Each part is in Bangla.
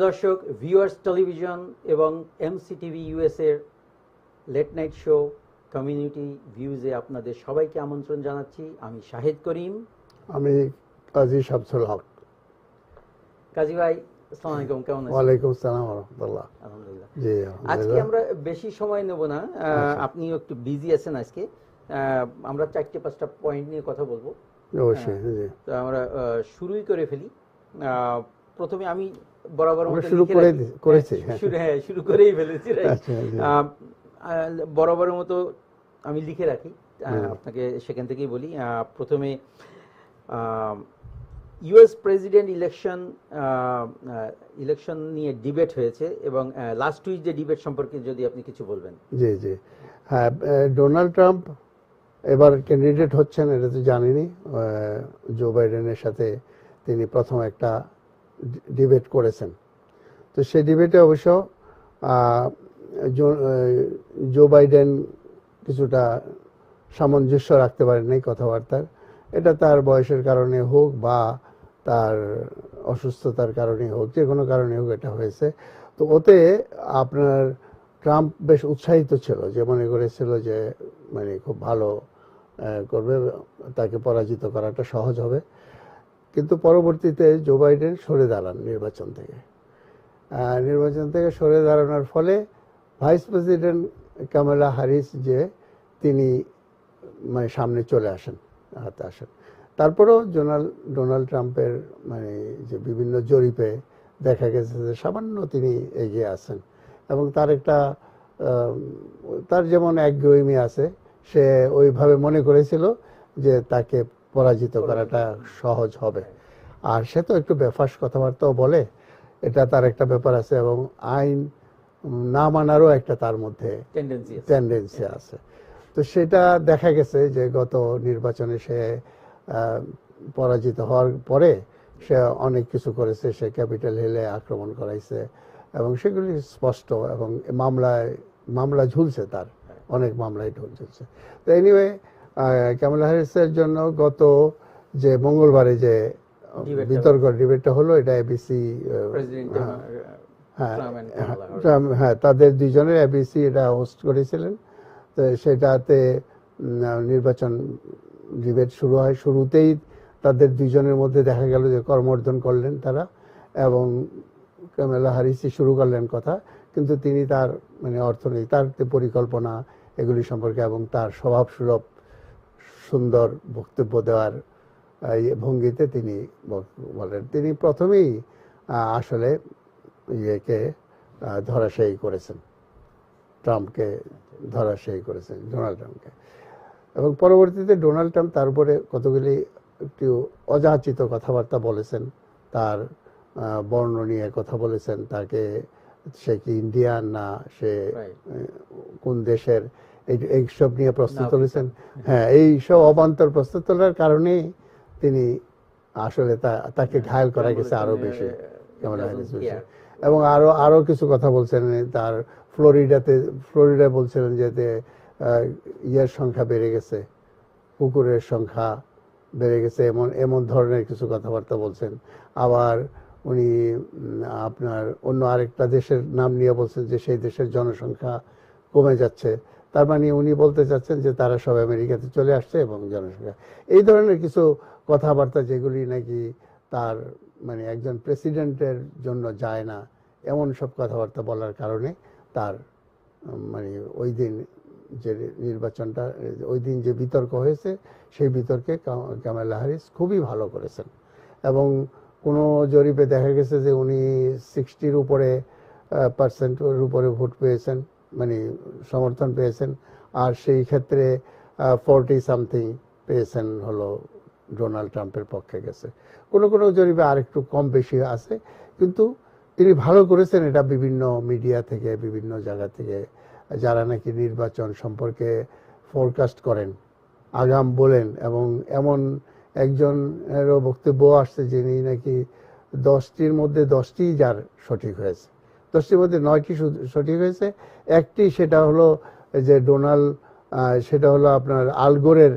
প্রিয় দর্শক ভিউয়ার্স টেলিভিশন এবং এমসিটিভি ইউএস এর লেট নাইট শো কমিউনিটি ভিউজে আপনাদের সবাইকে আমন্ত্রণ জানাচ্ছি। আমি শাহেদ করিম। আমি কাজী শামসুল হক। কাজী ভাই আসসালামু আলাইকুম কেমন আছেন? ওয়ালাইকুম সালাম রহমতুল্লাহ। আলহামদুলিল্লাহ। জি আজকে আমরা বেশি সময় নেব না আহ, আপনিও একটু বিজি আছেন আজকে। আমরা চারটে পাঁচটা পয়েন্ট নিয়ে কথা বলব। অবশ্যই জি। তো আমরা শুরুই করে ফেলি। প্রথমে আমি বরাবর শুরু করে করেছি, হ্যাঁ, হ্যাঁ। শুরু হ্যাঁ শুরু করেই ফেলেছি আচ্ছা, আহ, বরাবরের মতো আমি লিখে রাখি। আপনাকে সেখান থেকেই বলি প্রথমে ইউএস প্রেসিডেন্ট ইলেকশন ইলেকশন নিয়ে ডিবেট হয়েছে এবং লাস্ট উইক যে ডিবেট সম্পর্কে যদি আপনি কিছু বলবেন। জি জি। হ্যাঁ ডোনাল্ড ট্রাম্প এবার ক্যান্ডিডেট হচ্ছেন এটা তো জানিনি। জো বাইডেনের সাথে তিনি প্রথম একটা ডিবেট করেছেন। তো সেই ডিবেটে অবশ্য জো- বাইডেন কিছুটা সামঞ্জস্য রাখতে পারেন কথাবার্তার। এটা তার বয়সের কারণে হোক বা তার অসুস্থতার কারণে হোক, যে কোনো কারণে হোক এটা হয়েছে। তো ওতে আপনার ট্রাম্প বেশ উৎসাহিত ছিল, যে মনে করেছিল যে মানে খুব ভালো করবে, তাকে পরাজিত করাটা সহজ হবে। কিন্তু পরবর্তীতে জো বাইডেন সরে দাঁড়ান নির্বাচন থেকে। নির্বাচন থেকে সরে দাঁড়ানোর ফলে ভাইস প্রেসিডেন্ট কামালা হারিস যে, তিনি মানে সামনে চলে আসেন, হাতে আসেন। তারপরেও ডোনাল্ড ডোনাল্ড ট্রাম্পের মানে যে বিভিন্ন জরিপে দেখা গেছে যে সামান্য তিনি এগিয়ে আছেন। এবং তার একটা তার যেমন একগুয়েমি আছে, সে ওইভাবে মনে করেছিল যে তাকে পরাজিত করাটা সহজ হবে। আর সে তো একটু বেফাস কথাবার্তাও বলে এটা তার একটা ব্যাপার আছে এবং আইন না মানারও একটা তার মধ্যে টেন্ডেন্সি আছে। তো সেটা দেখা গেছে যে গত নির্বাচনে সে পরাজিত হওয়ার পরে সে অনেক কিছু করেছে সে ক্যাপিটাল হিলে আক্রমণ করাইছে এবং সেগুলি স্পষ্ট এবং মামলায় মামলা ঝুলছে তার অনেক মামলায় ঝুলছে। তো এনিওয়ে ক্যামেলা হ্যারিসের জন্য গত যে মঙ্গলবারে যে বিতর্ক ডিবেটটা হলো এটা এবিসি প্রেসিডেন্ট হ্যাঁ হ্যাঁ. ট্রাম্প- হ্যাঁ তাদের দুইজনের এবিসি এটা হোস্ট করেছিলেন। তো সেটাতে নির্বাচন ডিবেট শুরু হয়। শুরুতেই তাদের দুইজনের মধ্যে দেখা গেল যে কর্মর্ধন করলেন তারা এবং কামেলা হারিসই শুরু করলেন কথা। কিন্তু তিনি তার মানে অর্থনীতি তার পরিকল্পনা এগুলি সম্পর্কে এবং তার স্বভাব সুলভ সুন্দর বক্তব্য দেওয়ার ভঙ্গিতে তিনি বলেন। তিনি প্রথমেই আসলে ইয়েকে ধরাশায়ী করেছেন। ট্রাম্পকে ধরাশায়ী করেছেন ডোনাল্ড ট্রাম্পকে। এবং পরবর্তীতে ডোনাল্ড ট্রাম্প তার উপরে কতগুলি একটু অযাচিত কথাবার্তা বলেছেন। তার বর্ণ নিয়ে কথা বলেছেন। তাকে সে কি ইন্ডিয়ান না সে কোন দেশের এইসব নিয়ে প্রশ্ন তুলেছেন। হ্যাঁ এই সব অবান্তর প্রশ্ন তোলার কারণে তিনি আসলে তাকে ঘায়ল করা গেছে আরও বেশি। এবং আরও আরও কিছু কথা বলছেন তার ফ্লোরিডাতে ফ্লোরিডায় বলছিলেন যে ইয়ের সংখ্যা বেড়ে গেছে কুকুরের সংখ্যা বেড়ে গেছে এমন এমন ধরনের কিছু কথাবার্তা বলছেন। আবার উনি আপনার অন্য আরেকটা দেশের নাম নিয়ে বলছেন যে সেই দেশের জনসংখ্যা কমে যাচ্ছে। তার মানে উনি বলতে চাচ্ছেন যে তারা সব আমেরিকাতে চলে আসছে এবং জনসংখ্যা। এই ধরনের কিছু কথাবার্তা যেগুলি নাকি তার মানে একজন প্রেসিডেন্টের জন্য যায় না, এমন সব কথাবার্তা বলার কারণে তার মানে ওই দিন যে নির্বাচনটা, ওই দিন যে বিতর্ক হয়েছে, সেই বিতর্কে কামালা হ্যারিস খুবই ভালো করেছেন। এবং কোনো জরিপে দেখা গেছে যে উনি সিক্সটির উপরে পার্সেন্টের উপরে ভোট পেয়েছেন। মানে সমর্থন পেয়েছেন। আর সেই ক্ষেত্রে ফোরটি সামথিং পেয়েছেন হলো ডোনাল্ড ট্রাম্পের পক্ষে গেছে। কোনো কোনো জরিপে আরেকটু কম বেশি আছে, কিন্তু তিনি ভালো করেছেন এটা বিভিন্ন মিডিয়া থেকে, বিভিন্ন জায়গা থেকে। যারা নাকি নির্বাচন সম্পর্কে ফোরকাস্ট করেন, আগাম বলেন এবং এমন একজনেরও বক্তব্য আসছে যিনি নাকি দশটির মধ্যে দশটি যার সঠিক হয়েছে। দশটির মধ্যে নয়টি সঠিক হয়েছে। একটি সেটা হলো যে ডোনাল্ড সেটা হলো আপনার আলগোরের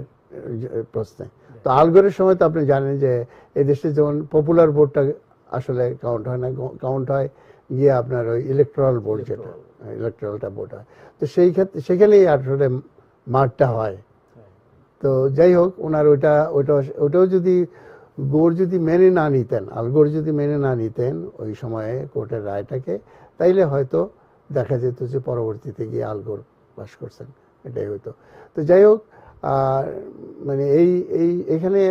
প্রশ্নে। তো আলগোরের সময় তো আপনি জানেন যে এই দেশে যেমন পপুলার ভোটটা আসলে কাউন্ট হয় না কাউন্ট হয় গিয়ে আপনার ওই ইলেকট্রাল বোর্ড যেটা ইলেকট্রালটা বোর্ড হয়। তো সেই ক্ষেত্রে সেখানেই আসলে মাঠটা হয়। তো যাই হোক ওনার ওইটা ওইটা ওটাও যদি গোর যদি মেনে না নিতেন আলগোর যদি মেনে না নিতেন ওই সময়ে কোর্টের রায়টাকে তাইলে হয়তো দেখা যেত যে পরবর্তীতে গিয়ে আলগোর বাস করছেন এটাই হতো তো যাই হোক আর মানে এই এই এখানে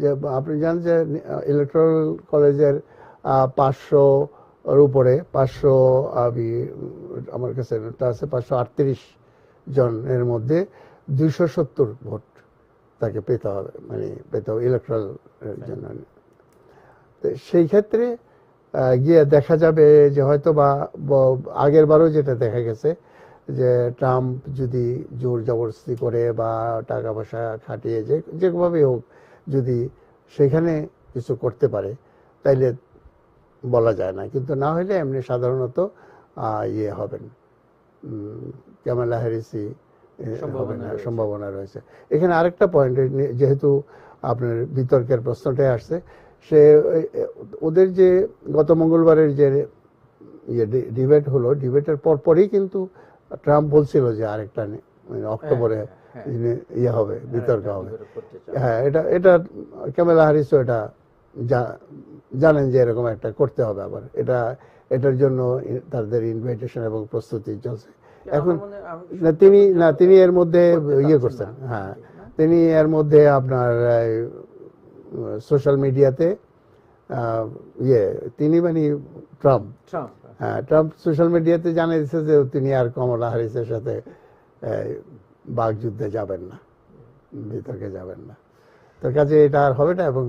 যে আপনি জানেন যে ইলেকট্রাল কলেজের পাঁচশো ওর উপরে পাঁচশো আমি আমার কাছে আছে পাঁচশো আটত্রিশ জনের মধ্যে দুইশো সত্তর ভোট তাকে পেতে হবে মানে পেতে হবে ইলেকট্রাল জন্য। তো সেই ক্ষেত্রে গিয়ে দেখা যাবে যে হয়তো বা আগের বারও যেটা দেখা গেছে যে ট্রাম্প যদি জোর জবরদস্তি করে বা টাকা পয়সা খাটিয়ে যে যেভাবে হোক যদি সেখানে কিছু করতে পারে তাইলে বলা যায় না। কিন্তু না হলে এমনি সাধারণত ইয়ে হবেন। ক্যামেলা হ্যারিসি হ্যাঁ। সম্ভাবনা রয়েছে। এখানে আরেকটা পয়েন্ট যেহেতু আপনার বিতর্কের প্রশ্নটাই আসছে সে ওদের যে গত মঙ্গলবারের যে ইয়ে ডিবেট হলো ডিবেটের পরপরই কিন্তু ট্রাম্প বলছিল যে আরেকটা নি- মানে অক্টোবরে হ্যাঁ, ইয়ে হবে বিতর্ক হ্যাঁ, হবে। হ্যাঁ এটা এটা ক্যামেলা হ্যারিসও এটা জানেন যে এরকম একটা করতে হবে আবার। এটা এটার জন্য তাদের ইনভাইটেশন এবং প্রস্তুতি চলছে। এখন হয় না তিনি না তিনি এর মধ্যে ইয়ে করছেন হ্যাঁ। তিনি এর মধ্যে আপনার সোশ্যাল মিডিয়াতে ইয়ে তিনি মানে ট্রাম্প। ট্রাম্প, হ্যাঁ ট্রাম্প সোশ্যাল মিডিয়াতে জানিয়ে দিচ্ছে যে তিনি আর কমলা হ্যারিসের সাথে বাগযুদ্ধে যাবেন না বিতর্কে যাবেন না। তো কাছে এটা আর হবে না এবং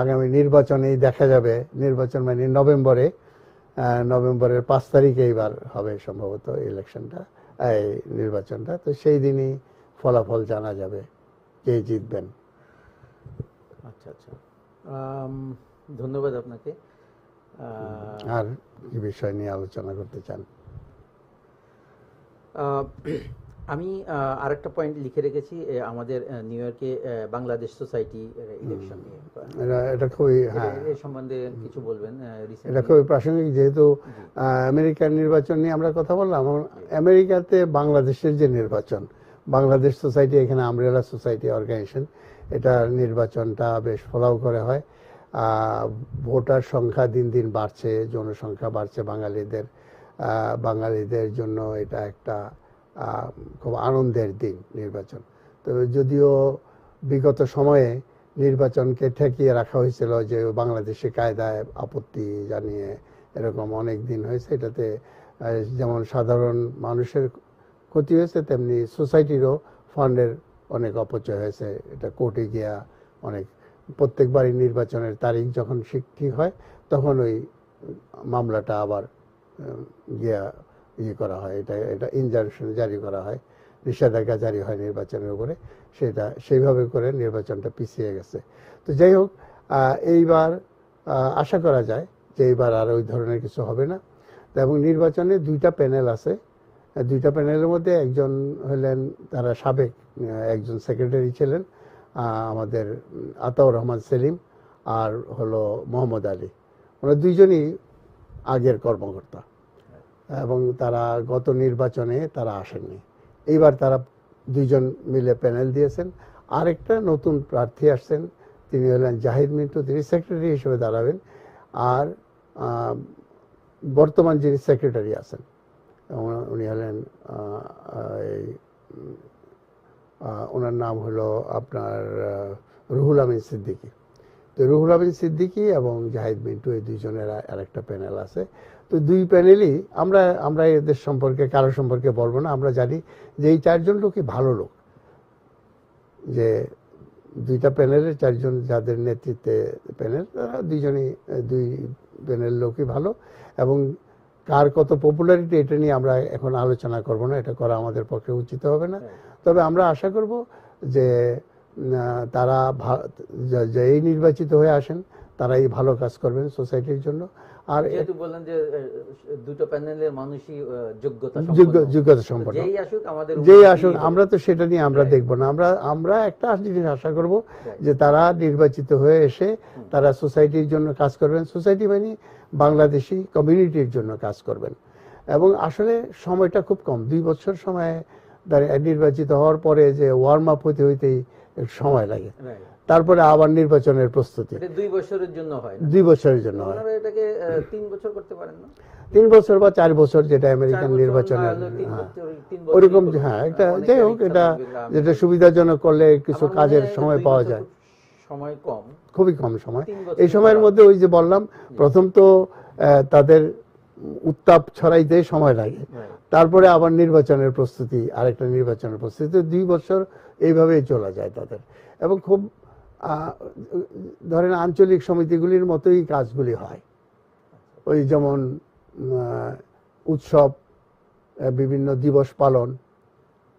আগামী নির্বাচনেই দেখা যাবে নির্বাচন মানে নভেম্বরে নভেম্বরের পাঁচ তারিখে এইবার হবে সম্ভবত ইলেকশনটা এই নির্বাচনটা। তো সেই দিনই ফলাফল জানা যাবে কে জিতবেন। আচ্ছা আচ্ছা। ধন্যবাদ আপনাকে। আর কি বিষয় নিয়ে আলোচনা করতে চান। আমি আহ, আরেকটা পয়েন্ট লিখে রেখেছি আমাদের নিউ ইয়র্কে বাংলাদেশ সোসাইটি ইলেকশন নিয়ে। এটা খুবই হ্যাঁ। এ সম্বন্ধে কিছু বলবেন এটা খুবই প্রাসঙ্গিক যেহেতু আমেরিকার নির্বাচন নিয়ে আমরা কথা বললাম আমেরিকাতে বাংলাদেশের যে নির্বাচন বাংলাদেশ সোসাইটি এখানে আমরেলা সোসাইটি অর্গানাইজেশন এটা নির্বাচনটা বেশ ফলাও করে হয়। ভোটার সংখ্যা দিন দিন বাড়ছে, জনসংখ্যা বাড়ছে বাঙালিদের। বাঙালিদের জন্য এটা একটা খুব আনন্দের দিন নির্বাচন। তো যদিও বিগত সময়ে নির্বাচনকে ঠেকিয়ে রাখা হয়েছিল যে বাংলাদেশে কায়দায় আপত্তি জানিয়ে এরকম অনেক দিন হয়েছে, এটাতে যেমন সাধারণ মানুষের ক্ষতি হয়েছে, তেমনি সোসাইটিরও ফান্ডের অনেক অপচয় হয়েছে, এটা কোর্টে গিয়া অনেক, প্রত্যেকবারই নির্বাচনের তারিখ যখন ঠিক হয়, তখন ওই মামলাটা আবার গিয়া ইয়ে করা হয়, এটা এটা ইনজাংশন জারি করা হয়, নিষেধাজ্ঞা জারি হয় নির্বাচনের উপরে, সেটা, সেইভাবে করে নির্বাচনটা পিছিয়ে গেছে। তো যাই হোক এইবার আশা করা যায় যে এইবার আর ওই ধরনের কিছু হবে না। এবং নির্বাচনে দুইটা প্যানেল আছে দুইটা প্যানেলের মধ্যে একজন হলেন তারা সাবেক একজন সেক্রেটারি ছিলেন আমাদের আতাউর রহমান সেলিম আর হলো মোহাম্মদ আলী। ওরা দুইজনই আগের কর্মকর্তা এবং তারা গত নির্বাচনে তারা আসেননি। এইবার তারা দুইজন মিলে প্যানেল দিয়েছেন। আরেকটা নতুন প্রার্থী আসছেন, তিনি হলেন জাহিদ মিন্টু, তিনি সেক্রেটারি হিসেবে দাঁড়াবেন। আর বর্তমান যিনি সেক্রেটারি আছেন উনি- হলেন ওনার নাম হলো আপনার রুহুল আমিন সিদ্দিকী। তো রুহুল আমিন সিদ্দিকী এবং জাহিদ মিন্টু এই দুইজনের আর- আরেকটা প্যানেল আছে। তো দুই প্যানেলই আমরা আমরা এদের সম্পর্কে, কারও সম্পর্কে বলব না। আমরা জানি যে এই চারজন লোকই ভালো লোক। যে দুইটা প্যানেলের চারজন যাদের নেতৃত্বে প্যানেল, তারা দুইজনই, দুই প্যানেল লোকই ভালো এবং কার কত পপুলারিটি এটা নিয়ে আমরা এখন আলোচনা করব না, এটা করা আমাদের পক্ষে উচিত হবে না। তবে আমরা আশা করব যে তারা যা- নির্বাচিত হয়ে আসেন, তারাই ভালো কাজ করবেন সোসাইটির জন্য। আর যেহেতু বললেন যে দুটো প্যানেলের মানুষই যোগ্যতা যোগ্যতা সম্পন্ন। যেই আসুক আমাদের যেই হবে। আমরা তো সেটা নিয়ে আমরা দেখব না। আমরা আমরা একটা জিনিস আশা করব যে তারা নির্বাচিত হয়ে এসে তারা সোসাইটির জন্য কাজ করবেন। সোসাইটি মানে বাংলাদেশি কমিউনিটির জন্য কাজ করবেন। এবং আসলে সময়টা খুব কম। দুই বছর সময়ে নির্বাচিত হওয়ার পরে যে ওয়ার্ম আপ হইতে হইতেই সময় লাগে. তারপরে আবার নির্বাচনের প্রস্তুতি। দুই বছরের জন্য হয় দুই বছরের জন্য হয়। এটাকে তিন বছর করতে পারেন না? তিন বছর বা চার বছর যেটা আমেরিকান নির্বাচনের হ্যাঁ। ওরকম হ্যাঁ একটা যাই হোক এটা যেটা সুবিধাজনক করলে কিছু কাজের সময় পাওয়া যায়। সময় কম। খুবই কম সময়। এই সময়ের মধ্যে ওই যে বললাম প্রথম তো তাদের উত্তাপ ছড়াইতে সময় লাগে। তারপরে আবার নির্বাচনের প্রস্তুতি আরেকটা নির্বাচনের প্রস্তুতি। দুই বছর এইভাবেই চলা যায় তাদের। এবং খুব ধরেন আঞ্চলিক সমিতিগুলির মতোই কাজগুলি হয়। ওই যেমন উৎসব বিভিন্ন দিবস পালন,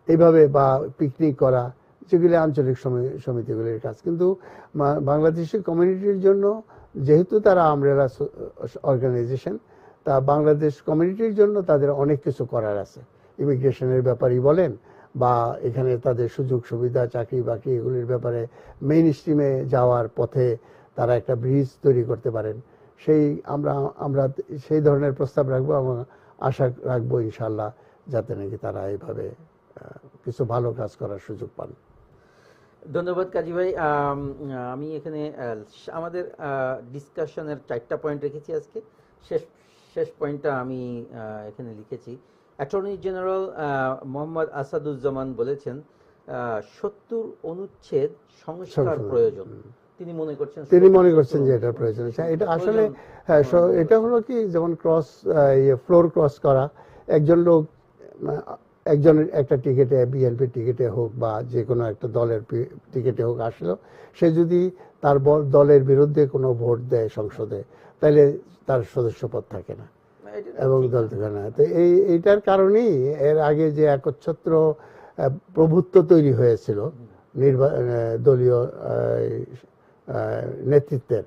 এইভাবে বা পিকনিক করা যেগুলি আঞ্চলিক সমি- সমিতিগুলির কাজ। কিন্তু মা- বাংলাদেশি কমিউনিটির জন্য যেহেতু তারা আমরেলা অর্গানাইজেশন, তা বাংলাদেশ কমিউনিটির জন্য তাদের অনেক কিছু করার আছে। ইমিগ্রেশনের ব্যাপারই বলেন বা এখানে তাদের সুযোগ সুবিধা, চাকরি বাকরি এগুলির ব্যাপারে মেইন স্ট্রিমে যাওয়ার পথে তারা একটা ব্রিজ তৈরি করতে পারেন। সেই আমরা আমরা সেই ধরনের প্রস্তাব রাখব এবং আশা রাখব ইনশাল্লাহ যাতে নাকি তারা এইভাবে কিছু ভালো কাজ করার সুযোগ পান। ধন্যবাদ কাজী ভাই। আমি এখানে আমাদের ডিসকাশনের চারটা পয়েন্ট রেখেছি আজকে। শেষ শেষ পয়েন্টটা আমি এখানে লিখেছি। অ্যাটর্নি জেনারেল মোহাম্মদ আসাদুজ্জামান বলেছেন সত্তর অনুচ্ছেদ সংস্কার প্রয়োজন। তিনি মনে করছেন তিনি মনে করছেন যে এটা প্রয়োজন। এটা আসলে হ্যাঁ এটা হলো কি যেমন ক্রস ফ্লোর ক্রস করা একজন লোক একজনের একটা টিকিটে বিএনপি টিকিটে হোক বা যে কোনো একটা দলের টিকিটে হোক আসলো সে যদি তার দলের বিরুদ্ধে কোনো ভোট দেয় সংসদে তাহলে তার সদস্যপদ থাকে না। এবং না। তো এই, এইটার কারণেই এর আগে যে একচ্ছত্র প্রভুত্ব তৈরি হয়েছিল নির্বা দলীয় নেতৃত্বের,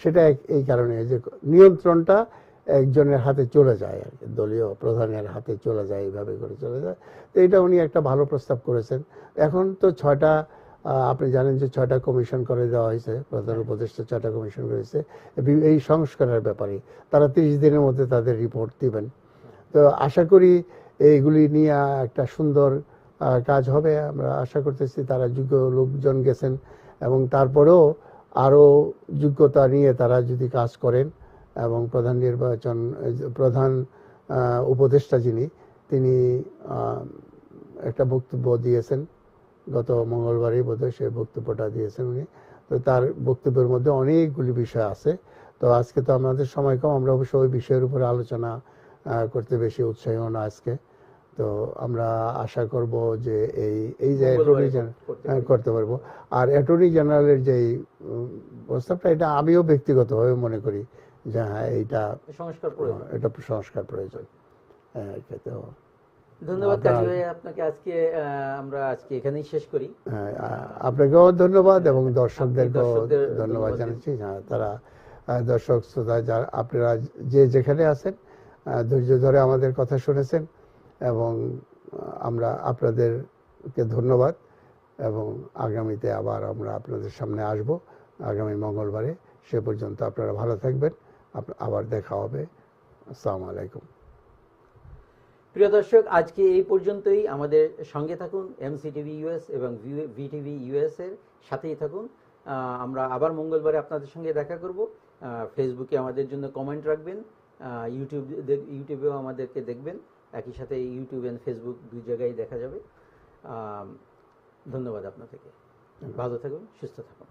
সেটা এই কারণে যে নিয়ন্ত্রণটা একজনের হাতে চলে যায় আর কি, দলীয় প্রধানের হাতে চলে যায়, এইভাবে করে চলে যায়। তো এটা উনি একটা ভালো প্রস্তাব করেছেন। এখন তো ছয়টা আপনি জানেন যে ছয়টা কমিশন করে দেওয়া হয়েছে, প্রধান উপদেষ্টা ছয়টা কমিশন করেছে এই সংস্কারের ব্যাপারে। তারা তিরিশ দিনের মধ্যে তাদের রিপোর্ট দিবেন। তো আশা করি এইগুলি নিয়ে একটা সুন্দর কাজ হবে। আমরা আশা করতেছি তারা যোগ্য লোকজন গেছেন এবং তারপরেও আরও যোগ্যতা নিয়ে তারা যদি কাজ করেন এবং প্রধান নির্বাচন, প্রধান উপদেষ্টা যিনি, তিনি একটা বক্তব্য দিয়েছেন। গত মঙ্গলবারই বোধহয় সে বক্তব্যটা দিয়েছেন উনি। তো তার বক্তব্যের মধ্যে অনেকগুলি বিষয় আছে। তো আজকে তো আমাদের সময় কম আমরা অবশ্য ওই বিষয়ের উপরে আলোচনা করতে বেশি উৎসাহী না আজকে। তো আমরা আশা করব যে এই এই যে অ্যাটর্নি করতে হ্যাঁ, করতে পারব। আর অ্যাটর্নি জেনারেলের যে প্রস্তাবটা এটা আমিও ব্যক্তিগতভাবে মনে করি যে হ্যাঁ এইটা সংস্কার প্রয়োজন। এটা সংস্কার প্রয়োজন। হ্যাঁ, এটা তো ধন্যবাদ কাজী ভাই আপনাকে আজকে আমরা আজকে এখানেই শেষ করি। হ্যাঁ, আপনাকেও ধন্যবাদ এবং দর্শকদেরকেও ধন্যবাদ জানাচ্ছি। হ্যাঁ তারা দর্শক শ্রোতা যারা আপনারা যে যেখানে আছেন ধৈর্য ধরে আমাদের কথা শুনেছেন এবং আমরা আপনাদেরকে ধন্যবাদ এবং আগামীতে আবার আমরা আপনাদের সামনে আসব। আগামী মঙ্গলবারে সে পর্যন্ত আপনারা ভালো থাকবেন। আবার দেখা হবে। আসসালামু আলাইকুম। প্রিয় দর্শক, আজকে এই পর্যন্তই। আমাদের সঙ্গে থাকুন এমসিটিভি ইউএস এবং ভিটিভি ইউএস এর সাথেই থাকুন। আমরা আবার মঙ্গলবারে আপনাদের সঙ্গে দেখা করব। ফেসবুকে আমাদের জন্য কমেন্ট রাখবেন ইউটিউব ইউটিউবেও আমাদেরকে দেখবেন। একই সাথে ইউটিউব এন্ড ফেসবুক দুই জায়গায় দেখা যাবে। ধন্যবাদ আপনাদেরকে। ভালো থাকুন, সুস্থ থাকুন।